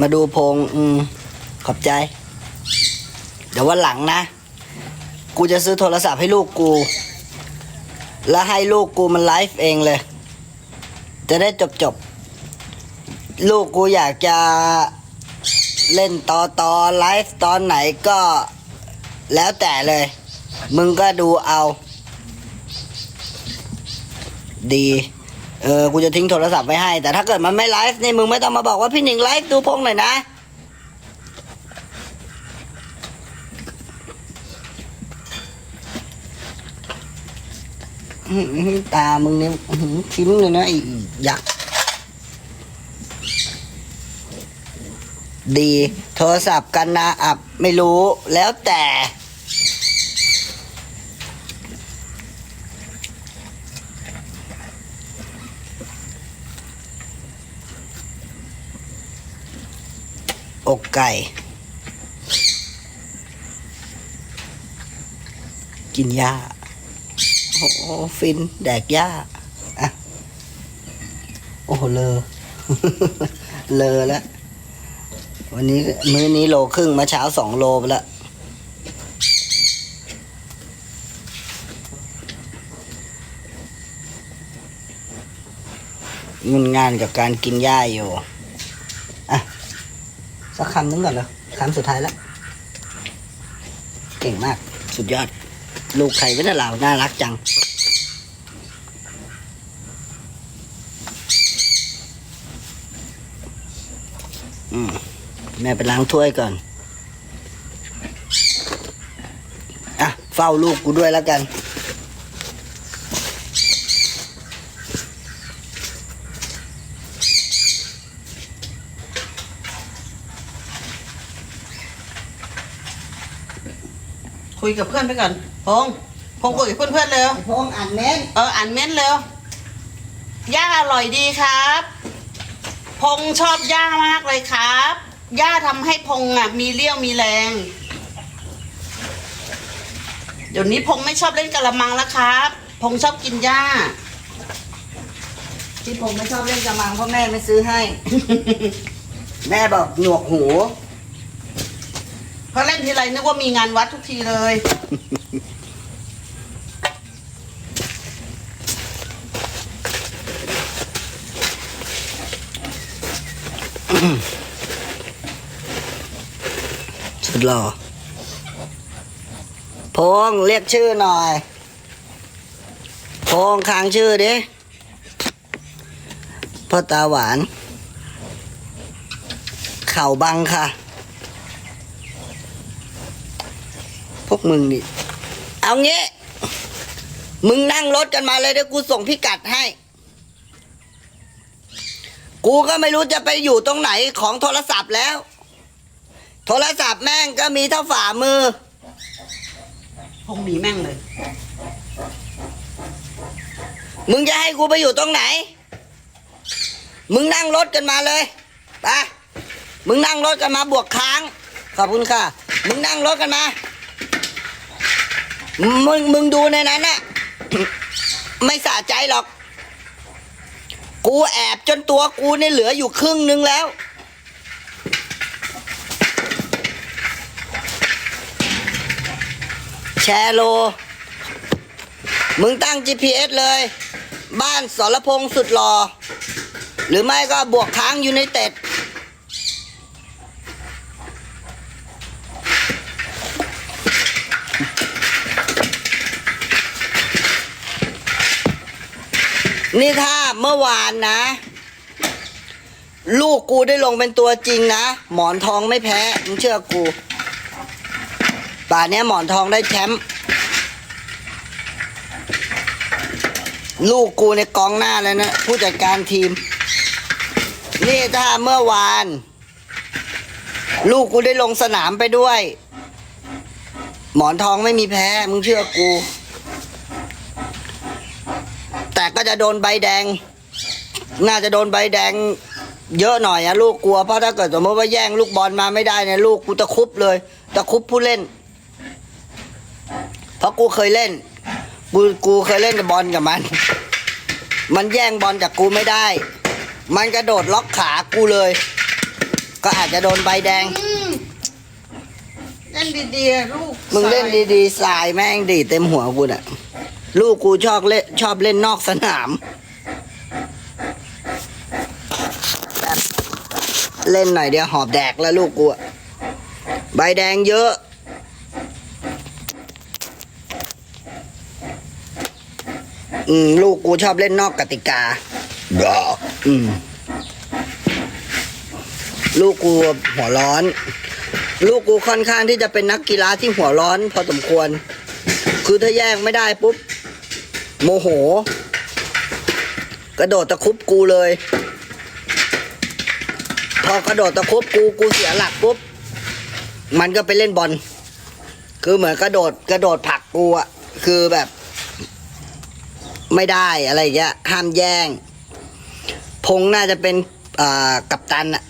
มาดูพงอืมขอบใจ เดี๋ยววันหลังนะ กูจะซื้อโทรศัพท์ให้ลูกกู แล้วให้ลูกกูมันไลฟ์เองเลย จะได้จบจบ ลูกกูอยากจะเล่นต่อต่อไลฟ์ตอนไหนก็แล้วแต่เลย มึงก็ดูเอา ดี เออ กูจะทิ้งโทรศัพท์ไว้ให้ แต่ถ้าเกิดมันไม่ไลฟ์นี่มึงไม่ต้องมาบอกว่าพี่หนิงไลฟ์ดูพงหน่อยนะ ตา มึงเนี่ยอื้อหือทิ้มเลยนะไอ้ยักษ์ดี โทรศัพท์กันนะอับไม่รู้แล้วแต่ อกไก่ กินหญ้าโอ้โหฟินแดกหญ้าอะโอ้โหเลอ เลอแล้ววันนี้มื้อนี้โลครึ่งมาเช้าสองโลไปแล้วงุนงานกับการกินหญ้าอยู่ สักคำนึงก่อนเลยคำสุดท้ายแล้ว เก่งมาก สุดยอด ลูกใครไม่ได้เราน่ารักจัง อืม แม่ไปล้างถ้วยก่อน อะ เฝ้าลูกกูด้วยแล้วกัน คุยกับเพื่อนไปก่อนพงษ์พงษ์คุยกับเพื่อนๆเร็ว พงอ่านเม้นเอออ่านเม้นต์เร็ว ย่าอร่อยดีครับ พงษ์ชอบย่ามากเลยครับ ย่าทำให้พงษ์อะ มีเรี่ยวมีแรง เดี๋ยวนี้พงษ์ไม่ชอบเล่นกะละมังแล้วครับ พงษ์ชอบกินหญ้าที่ผมไม่ชอบเล่นกระมังเพราะแม่ไม่ซื้อให้ แม่บอกหนวกหูเพราเล่นทีไรนึกว่ามีงานวัดทุกทีเลย สุดหล่อพงเรียกชื่อหน่อยพงค้างชื่อดิพ่อตาหวาน เข่าบังค่ะ วกมึงนี่ เอางี้ มึงนั่งรถกันมาเลยเดี๋ยวกูส่งพิกัดให้ กูก็ไม่รู้จะไปอยู่ตรงไหนของโทรศัพท์แล้ว โทรศัพท์แม่งก็มีเท่าฝ่ามือพงษ์หนีแม่งเลย มึงจะให้กูไปอยู่ตรงไหน มึงนั่งรถกันมาเลยไปมึงนั่งรถกันมาบวกค้าง ขอบคุณค่ะ มึงนั่งรถกันมา มึงมึงดูในนั้นน่ะ ไม่สะใจหรอก กูแอบจนตัวกูเนี่ยเหลืออยู่ครึ่งนึงแล้ว แชร์โล มึงตั้ง GPS เลย บ้านสรพงษ์สุดหลอ่อหรือไม่ก็บวกค้างอยู่ในเต็ด นี่ถ้าเมื่อวานนะ ลูกกูได้ลงเป็นตัวจริงนะ หมอนทองไม่แพ้มึงเชื่อกูป่านเนี้ยหมอนทองได้แชมป์ลูกกูในกองหน้าแล้วนะ ผู้จัดการทีม นี่ถ้าเมื่อวาน ลูกกูได้ลงสนามไปด้วย หมอนทองไม่มีแพ้ มึงเชื่อกู แต่ก็จะโดนใบแดง น่าจะโดนใบแดง เยอะหน่อยอะลูกกลัวเพราะถ้าเกิดสมมติว่าแย่งลูกบอลมาไม่ได้เนี่ยลูกกูตะครุบเลยตะครุบผู้เล่น เพราะกูเคยเล่น กูกูเคยเล่นกับบอลกับมัน มันแย่งบอลจากกูไม่ได้ มันกระโดดล็อกขากูเลย ก็อาจจะโดนใบแดงอืมเล่นดีๆอะลูกมึงเล่นใส่ดีๆสายแม่งดีดเต็มหัวกูน่ะ ลูกกูชอบเล่นชอบเล่นนอกสนาม แบบเล่นหน่อยเดียวหอบแดกแล้วลูกกูอะใบแดงเยอะอืมลูกกูชอบเล่นนอกกติกาอืมลูกกูหัวร้อน ลูกกูค่อนข้างที่จะเป็นนักกีฬาที่หัวร้อน พอสมควร คือถ้าแยกไม่ได้ปุ๊บ โมโห กระโดดตะคุบกูเลย พอกระโดดตะคุบกูกูเสียหลักปุ๊บ มันก็ไปเล่นบอล คือเหมือนกระโดดกระโดดผักกูอะคือแบบ ไม่ได้อะไรอย่างเงี้ยห้ามแย่ง พงน่าจะเป็นอ่ากัปตันอะ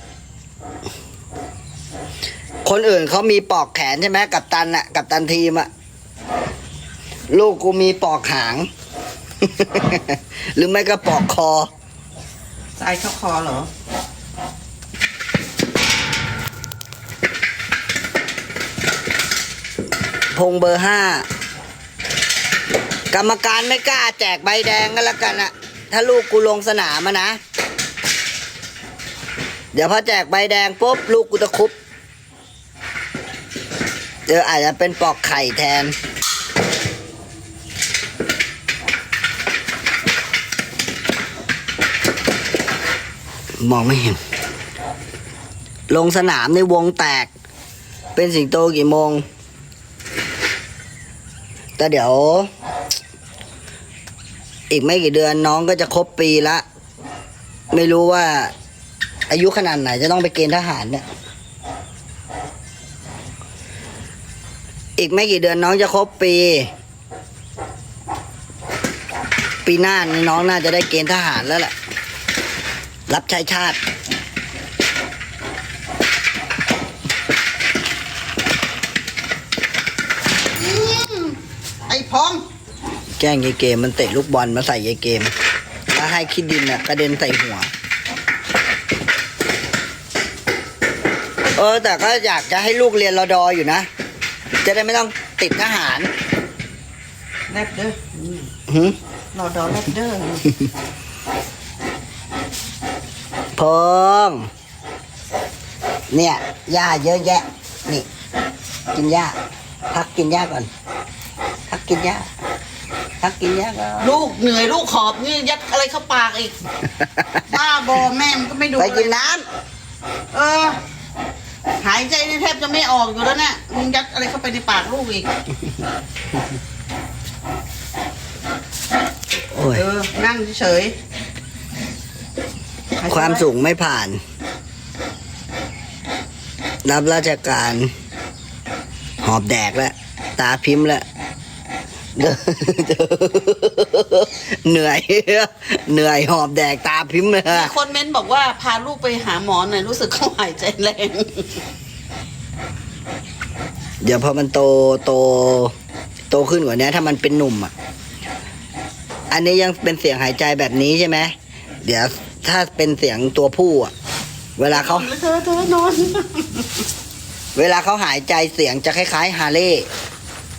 คนอื่นเขามีปอกแขนใช่ไหมกับตันอะกับตันทีมอะลูกกูมีปอกหาง หรือไม่ก็ปอกคอใส่เข้าคอเหรอ พงเบอร์ห้ากรรมการไม่กล้าแจกใบแดงก็แล้วกันอะถ้าลูกกูลงสนามอะนะ เดี๋ยวพอแจกใบแดงปุ๊บลูกกูจะคุบเดี๋ยวอาจจะเป็นปอกไข่แทน มองไม่เห็น ลงสนามในวงแตก เป็นสิงโตกี่โมง แต่เดี๋ยว อีกไม่กี่เดือนน้องก็จะครบปีละ ไม่รู้ว่า อายุขนาดไหนจะต้องไปเกณฑ์ทหารเนี่ยอีกไม่กี่เดือนน้องจะครบปี ปีหน้านี่น้องน่าจะได้เกณฑ์ทหารแล้วแหละ รับใช้ชาติ ไอ้พงแกล้งยายเกมมันเตะลูกบอลมาใส่ยายเกม แล้วให้คิดดินน่ะกระเด็นใส่หัว เออ แต่ก็อยากจะให้ลูกเรียนรอดออยู่นะ จะได้ไม่ต้องติดทหารแรปเด้ออืมหืมรอดอแรปเด้อ พงเนี่ยหญ้าเยอะแยะ นี่ กินหญ้าพักกินหญ้าก่อน พักกินหญ้าพักกินหญ้าก่อน ลูกเหนื่อยลูกขอบนี่ยัดอะไรเข้าปากอีก บ้าบอแม่มันก็ไม่ดูไปกินเลยน้เออ หายใจนี่แทบจะไม่ออกอยู่แล้วเนี่ยมึงยัดอะไรเข้าไปในปากลูกอีกำโอ้ย เออ นั่งเฉยๆ ความสูงไม่ผ่าน รับราชการ หอบแดกแล้ว ตาพิมพ์แล้ว เหนื่อย เหนื่อยหอบแดกตาพิมพ์เลยมีคนเม้นบอกว่าพาลูกไปหาหมอหน่อยรู้สึกเขาหายใจแรง เดี๋ยวพอมันโตโต โตขึ้นกว่านี้ถ้ามันเป็นหนุ่มอะ อันนี้ยังเป็นเสียงหายใจแบบนี้ใช่ไหมเดี๋ยว ถ้าเป็นเสียงตัวผู้อะเวลาเขาเธอเธอนอนเวลาเขาหายใจเสียงจะคล้ายๆฮาร์เลย์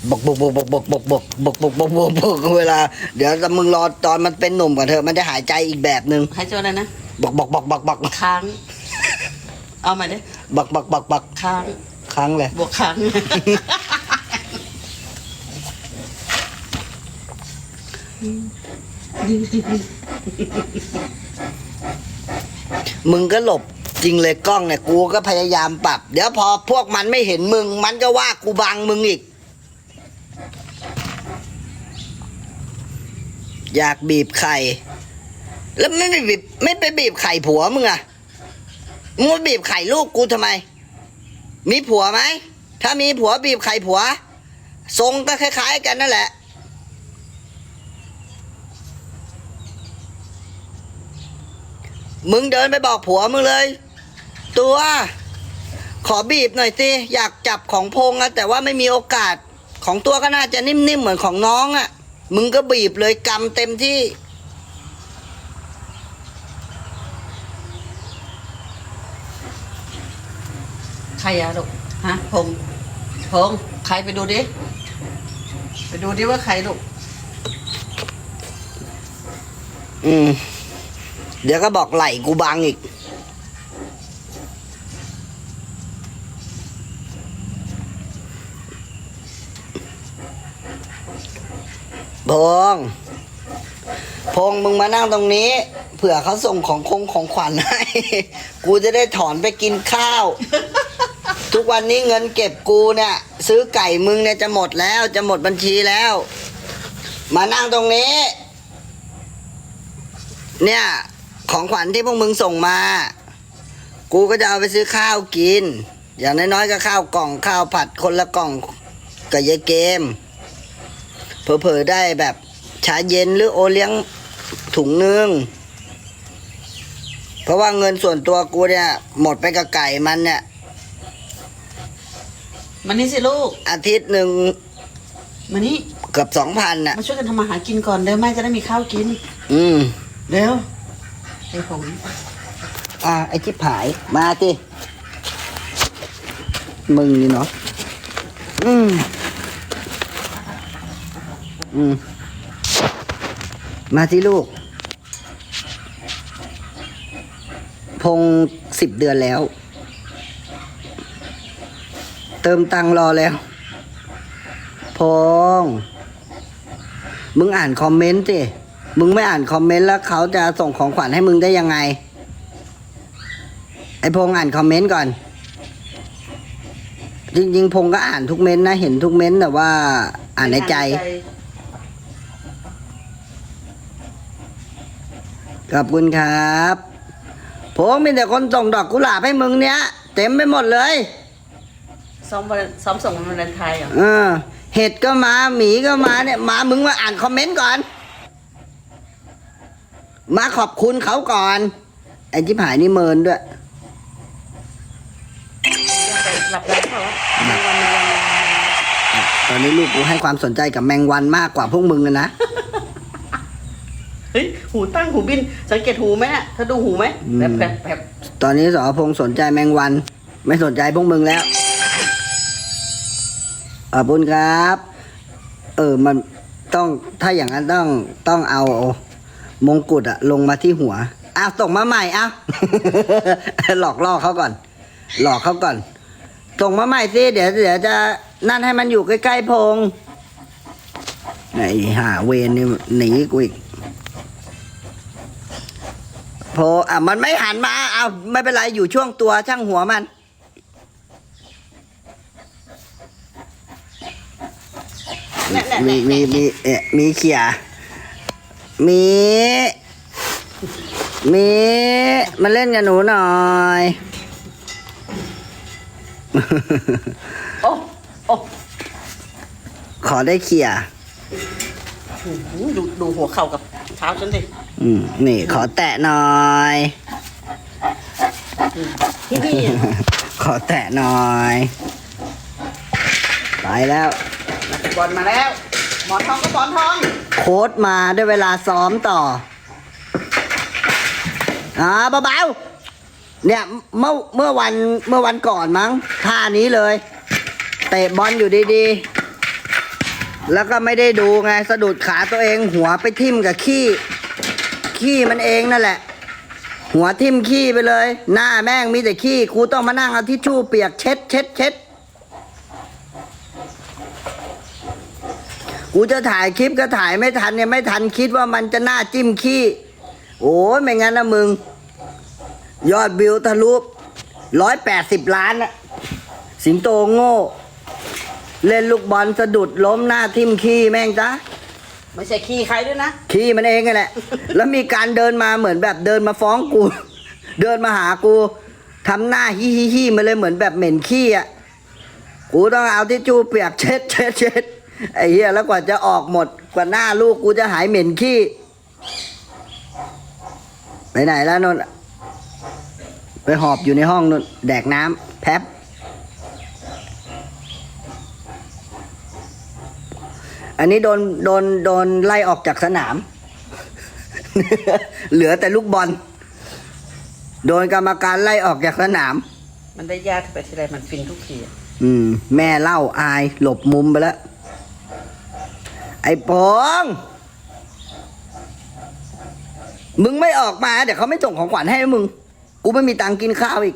บกบกบกบกบกบกบกบกบกบกบกบกเวลา เดี๋ยวมึงรอตอนมันเป็นหนุ่มก่อนเถอะมันจะหายใจอีกแบบหนึ่งหายใจอะไรนะบกบกบกบกบกค้าง เอามาดิบกบกบกบกค้างครั้งเลยบวกค้าง มึงก็หลบจริงเลยกล้องเนี่ยกูก็พยายามปรับ เดี๋ยวพอพวกมันไม่เห็นมึง มันก็ว่ากูบังมึงอีก อยากบีบไข่แล้วไม่ไปบีบไม่ไปบีบไข่ผัวมึงอะมึงมาบีบไข่ลูกกูทำไม มีผัวไหมถ้ามีผัวบีบไข่ผัว ทรงก็คล้าย ๆ กันนั่นแหละ มึงเดินไปบอกผัวมึงเลย ตัว ขอบีบหน่อยสิอยากจับของพงอะแต่ว่าไม่มีโอกาสของตัวก็น่าจะนิ่มๆเหมือนของน้องอะมึงก็บีบเลยกำเต็มที่มรอะลูกฮะพงพงใครไปดูดิไปดูดิว่าใครลูกอืม เดี๋ยวก็บอกไหลกูบังอีก พง พงมึงมานั่งตรงนี้ เผื่อเขาส่งของคงของขวัญให้ กูจะได้ถอนไปกินข้าว ทุกวันนี้เงินเก็บกูเนี่ย ซื้อไก่มึงเนี่ยจะหมดแล้ว จะหมดบัญชีแล้ว มานั่งตรงนี้ เนี่ย ของขวัญที่พวกมึงส่งมา กูก็จะเอาไปซื้อข้าวกิน อย่างน้อยๆก็ข้าวกล่องข้าวผัดคนละกล่องกับยายเกม เผลอๆได้แบบชาเย็นหรือโอเลี้ยงถุงนึง เพราะว่าเงินส่วนตัวกูเนี่ย หมดไปกับไก่มันเนี่ย มานี่สิลูก อาทิตย์หนึ่งมานี่เกือบสองพันน่ะ มาช่วยกันทำมาหากินก่อนเดี๋ยวแม่จะได้มีข้าวกิน อืม เร็ว ไอ้ผมอะไอ้ชิบหาย มาสิมึงนี่เนาะอืมอืมมาสิลูก พงสิบเดือนแล้ว เติมตังรอแล้ว พง มึงอ่านคอมเมนต์สิ มึงไม่อ่านคอมเมนต์แล้วเขาจะส่งของขวัญให้มึงได้ยังไง ไอพงอ่านคอมเมนต์ก่อน จริงๆพงก็อ่านทุกเม้นต์นะ เห็นทุกเม้นต์แต่ว่าอ่านในใจ ขอบคุณครับพงมีแต่คนส่งดอกกุหลาบให้มึงเนี้ยเต็มไปหมดเลยซ้อมวันซ้อมส่งวันวาเลนไทน์เหรอ เออเห็ดก็มาหมีก็มาเนี่ยมามึงมาอ่านคอมเมนต์ก่อน มาขอบคุณเขาก่อน ไอ้ที่ผายนี่เมินด้วย หลับแล้วเปล่าวะแมงวันแมงวันแมงวันตอนนี้ลูกกูให้ความสนใจกับแมงวันมากกว่าพวกมึงเลยนะ เฮ้ย หูตั้งหูบิน สังเกตหูไหมน่ะเธอดูหูไหมอืม แบบแบบแบบตอนนี้สอพงษ์สนใจแมงวัน ไม่สนใจพวกมึงแล้วขอบคุณครับ เออมันต้องถ้าอย่างนั้นต้องต้องเอา มงกุฎอะลงมาที่หัว อ้าวส่งมาใหม่อ้าวหลอกล่อเขาก่อน หลอกเขาก่อนส่งมาใหม่สิเดี๋ยวเดี๋ยวจะนั่นให้มันอยู่ใกล้ๆพงษ์ไอ้ห่าเวนนี่หนีกูอีกโพอะมันไม่หันมา เอาไม่เป็นไรอยู่ช่วงตัวช่างหัวมันเนี่ยเนี่ยมีเนี่ยมีมีเอะมีเขีย มีมีมาเล่นกับหนูหน่อย โอ้โอ้ขอได้เขียโหดูดูหัวเข่ากับเท้าฉันดิอืมนี่ขอแตะหน่อยที่นี่อะขอแตะหน่อย ไปแล้วบอลมาแล้ว หมอนทองก็บอลทอง โค้ดมาได้เวลาซ้อมต่อ อ่าเบาๆเนี่ยเมื่อเมื่อวันเมื่อวันก่อนมั้งท่านี้เลย เตะบอลอยู่ดีๆ แล้วก็ไม่ได้ดูไงสะดุดขาตัวเอง หัวไปทิ่มกับขี้ ขี้มันเองนั่นแหละ หัวทิ่มขี้ไปเลย หน้าแม่งมีแต่ขี้ครูต้องมานั่งเอาทิชชู่เปียกเช็ดเช็ดเช็ด กูจะถ่ายคลิปก็ถ่ายไม่ทันเนี่ยไม่ทันคิดว่ามันจะหน้าจิ้มขี้ โอ้ยไม่งั้นนะมึง ยอดวิวทะลุร้อยแปดสิบล้านอะสิงโตโง่ เล่นลูกบอลสะดุดล้มหน้าทิ่มขี้แม่งจ้ะไม่ใช่ขี้ใครด้วยนะ ขี้มันเองไงแหละ แล้วมีการเดินมาเหมือนแบบเดินมาฟ้องกู เดินมาหากูทำหน้าฮิฮิฮิมาเลยเหมือนแบบเหม็นขี้อะ กูต้องเอาที่จูเปียกเช็ดเช็ดเช็ด ไอ้เหี้ยแล้วกว่าจะออกหมดกว่าหน้าลูกกูจะหายเหม็นขี้ไปไหนแล้วนนท์ไปหอบอยู่ในห้องนนท์แดกน้ำแป๊บอันนี้โดนโดนโดนไล่ออกจากสนาม เหลือแต่ลูกบอล โดนกรรมการไล่ออกจากสนาม มันได้ญาติไปทีไรมันฟินทุกทีอะอืม แม่เล่าอายหลบมุมไปแล้วไอ้ปองมึงไม่ออกมา เดี๋ยวเขาไม่ส่งของขวัญให้นะมึง กูไม่มีตังค์กินข้าวอีก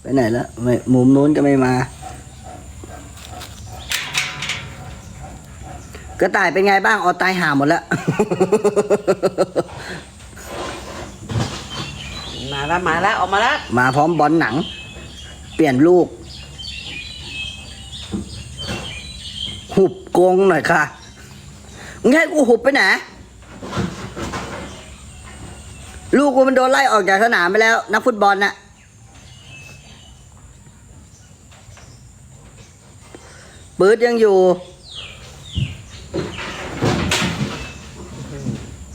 ไปไหนแล้วไม่มุมนู้นก็ไม่มา กระต่ายเป็นไงบ้างออตายหาหมดแล้ว มาแล้วมาแล้วออกมาแล้ว มาพร้อมบอลหนัง เปลี่ยนลูก หุบกงหน่อยค่ะมึงให้กูหุบไปไหน ลูกกูมันโดนไล่ออกจากสนามไปแล้ว นักฟุตบอลน่ะปืดยังอยู่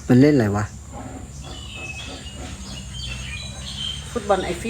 มันเล่นอะไรวะ ฟุตบอลไอฟี่